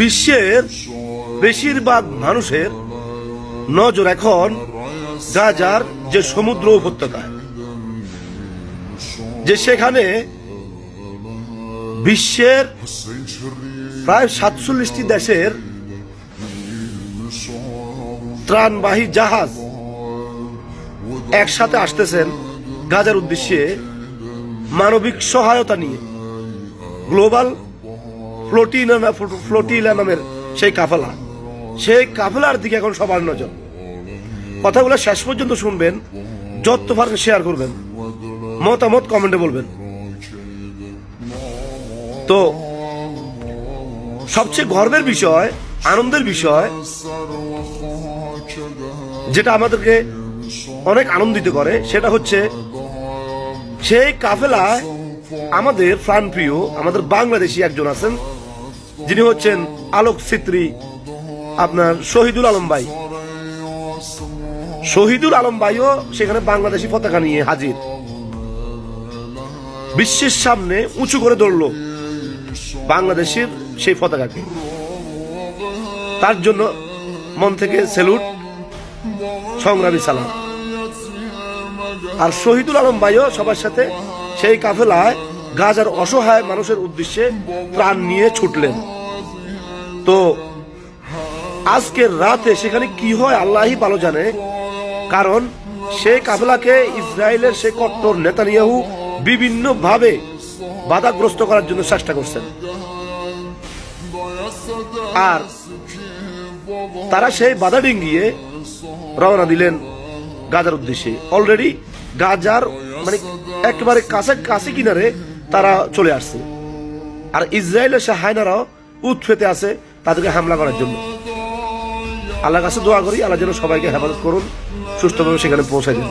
বিশ্বের বেশিরভাগ মানুষের নজর এখন গাজার যে সমুদ্র উপত্যকায়, যে সেখানে বিশ্বের প্রায় সাতচল্লিশটি দেশের ত্রাণবাহী জাহাজ একসাথে আসতেছেন গাজার উদ্দেশ্যে মানবিক সহায়তা নিয়ে, গ্লোবাল ফ্লোটিনা ফ্লোটিলা নামের সেই কাফেলা। সেই কাফেলার দিকে এখন সবার নজর। কথাগুলো শেষ পর্যন্ত শুনবেন, যত পারেন শেয়ার করবেন। মতামত কমেন্টে বলবেন। তো, সবচেয়ে গর্বের বিষয়, আনন্দের বিষয়, যেটা আমাদেরকে অনেক আনন্দিত করে, সেটা হচ্ছে সেই কাফেলায় আমাদের প্রাণপ্রিয়, আমাদের বাংলাদেশি একজন আছেন যিনি হচ্ছেন আলোক সিত্রি আপনার শহীদুল আলম ভাই। শহীদুল আলম ভাইও সেখানে বাংলাদেশি পতাকা নিয়ে হাজির। বিশ্বের সামনে উঁচু করে ধরল বাংলাদেশের সেই পতাকাকে। তার জন্য মন থেকে সেলুট, সংগ্রামী সালাম। আর শহীদুল আলম ভাইও সবার সাথে সেই কাফেলায় গাজার অসহায় মানুষের উদ্দেশ্যে প্রাণ নিয়ে ছুটলেন। তো আজকের রাতে সেখানে কি হয় আল্লাহই ভালো জানে। কারণ সেই কাফেলাকে ইসরায়েলের সেই কট্টর নেতানিয়াহু বিভিন্ন ভাবে বাধাগ্রস্ত করার জন্য চেষ্টা করছেন। আর তারা সেই বাধা ডিঙ্গিয়ে রওনা দিলেন গাজার উদ্দেশ্যে। অলরেডি গাজার মানে একেবারে কাছে কাছে কিনারে তারা চলে আসছে। আর ইসরায়েলের সে হায়নারাও উৎফেতে আছে তাদেরকে হামলা করার জন্য। আল্লাহর কাছে দোয়া করি, আল্লাহ যেন সবাইকে হেফাজত করুন, সুস্থভাবে সেখানে পৌঁছে দেন।